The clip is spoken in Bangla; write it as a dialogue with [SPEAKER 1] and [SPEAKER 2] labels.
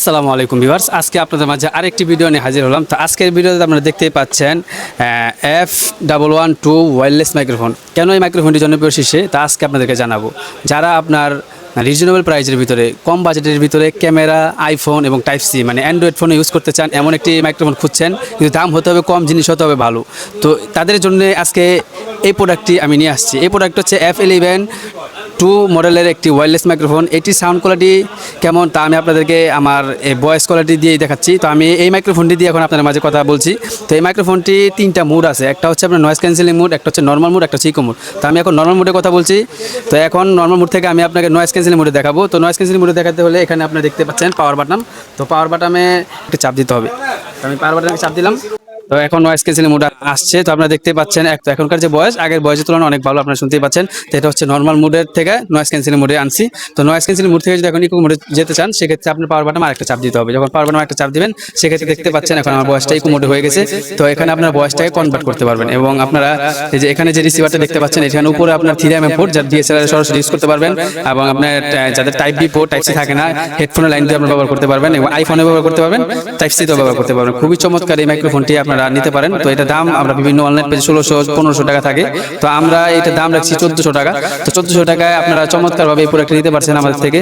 [SPEAKER 1] আসসালামু আলাইকুম ভিউয়ার্স। আজকে আপনাদের মাঝে আরেকটি ভিডিও নিয়ে হাজির হলাম। তো আজকের ভিডিওতে আপনারা দেখতেই পাচ্ছেন F double one two wireless microphone কেন এই মাইক্রোফোনটি জনপ্রিয় শীর্ষে? তা আজকে আপনাদেরকে জানাব। যারা আপনার রিজনেবল প্রাইসের ভিতরে, কম বাজেটের ভিতরে ক্যামেরা আইফোন এবং টাইপ সি মানে অ্যান্ড্রয়েড ফোন ইউজ করতে চান, এমন একটি মাইক্রোফোন খুঁজছেন, কিন্তু দাম হতে হবে, কম জিনিস হতে হবে, ভালো। তো তাদের জন্য আজকে এই প্রোডাক্টটি আমি নিয়ে আসছি। এই প্রোডাক্ট হচ্ছে এফ ইলেভেন টু মডেলের একটি ওয়্যারলেস মাইক্রোফোন এটি সাউন্ড কোয়ালিটি কেমন তা আমি আপনাদেরকে আমার ভয়েস কোয়ালিটি দিয়েই দেখাচ্ছি। তো আমি এই মাইক্রোফোনটি দিয়ে এখন আপনাদের মাঝে কথা বলছি। তো এই মাইক্রোফোনটি তিনটা মুড আছে। একটা হচ্ছে আপনার নয়েস ক্যান্সেলিং মুড একটা হচ্ছে নর্মাল মুড একটা চিকো মুড তো আমি এখন নর্মাল মুডে কথা বলছি। তো এখন নর্মাল মুড থেকে আমি আপনাকে নয়েস ক্যান্সেলিং মুডে দেখাবো। তো নয়েস ক্যান্সেলিং মুডে দেখাতে হলে এখানে আপনি দেখতে পাচ্ছেন পাওয়ার বাটন তো পাওয়ার বাটনে একটু চাপ দিতে হবে। তো আমি পাওয়ার বাটনে চাপ দিলাম। তো এখন নয়েজ ক্যান্সেলিং মোড আসছে। তো আপনারা দেখতে পাচ্ছেন এক তো এখনকার যে বয়স, আগের বয়সের তুলনায় অনেক ভালো আপনারা শুনতেই পাচ্ছেন। তো এটা হচ্ছে নর্মাল মুডের থেকে নয়েজ ক্যান্সেলিং মোডে আনছি। তো নয়েজ ক্যান্সেলিং মোড থেকে যদি এখন ইকো মোডে যেতে চান, সেক্ষেত্রে আপনার পাওয়ার বাটন আরেকটা চাপ দিতে হবে। যখন পাওয়ার বাটন একটা চাপ দিবেন, সেক্ষেত্রে দেখতে পাচ্ছেন এখন আমার বয়সটা ইকো মোডে হয়ে গেছে। তো এখানে আপনার বয়সটাকে কনভার্ট করতে পারবেন এবং আপনারা এই যে এখানে যে রিসিভারটা দেখতে পাচ্ছেন, এখানে উপরে আপনার থ্রি এম পোর্ট যা ডিএসএলআর সরাসরি ইউজ করতে পারবেন। এবং আপনার যাদের type B port type C থাকে না হেডফোনের লাইন দিয়ে আপনারা ব্যবহার করতে পারবেন এবং আইফোনে ব্যবহার করতে পারবেন টাইপ সি তো ব্যবহার করতে পারবেন। খুবই চমৎকার এই মাইক্রোফোনটি আপনারা নিতে পারেন। তো এটা দাম আমরা বিভিন্ন অনলাইন পেজে ষোলোশো পনেরোশো টাকা থাকে। তো আমরা এটা দাম রাখছি চোদ্দশো টাকা। তো চোদ্দশো টাকায় আপনারা চমৎকারভাবে এই প্রোডাক্টটা নিতে পারছেন আমাদের থেকে।